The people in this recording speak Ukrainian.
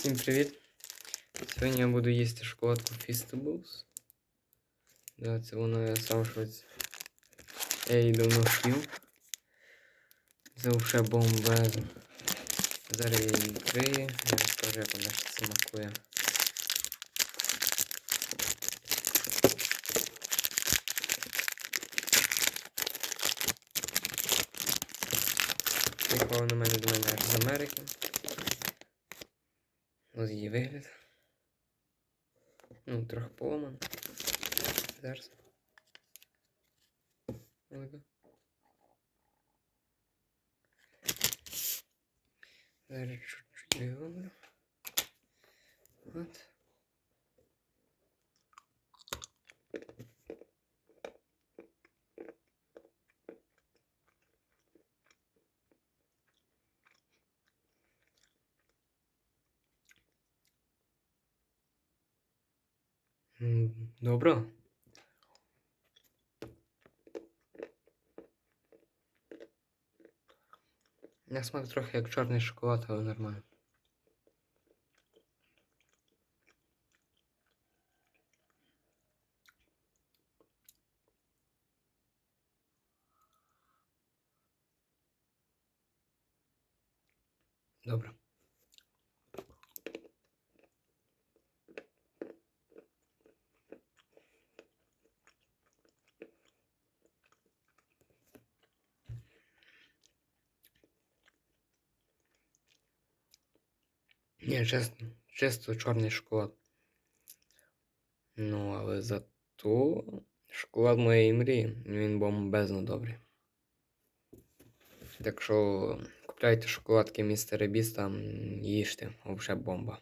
Всім привіт! Сьогодні я буду їсти шоколадку Feastables. Да, це вона я сам щось. Я її давно шив. Це вже бомбезно. Зараз я її відкрию, я розкажу, як вона смакує. Приїхала на мене до мене з Америки. Ось її вигляд. Ну, трохи поломан. Зараз. Зараз чуть-чуть виламлю. От. М, Добре. На смак трохи як чорний шоколад, але нормально. Ні, чесно, чисто чорний шоколад. Ну, але зато шоколад моєї мрії, він бомбезно добрий. Так що купляйте шоколадки містера Біста, їжте, взагалі бомба.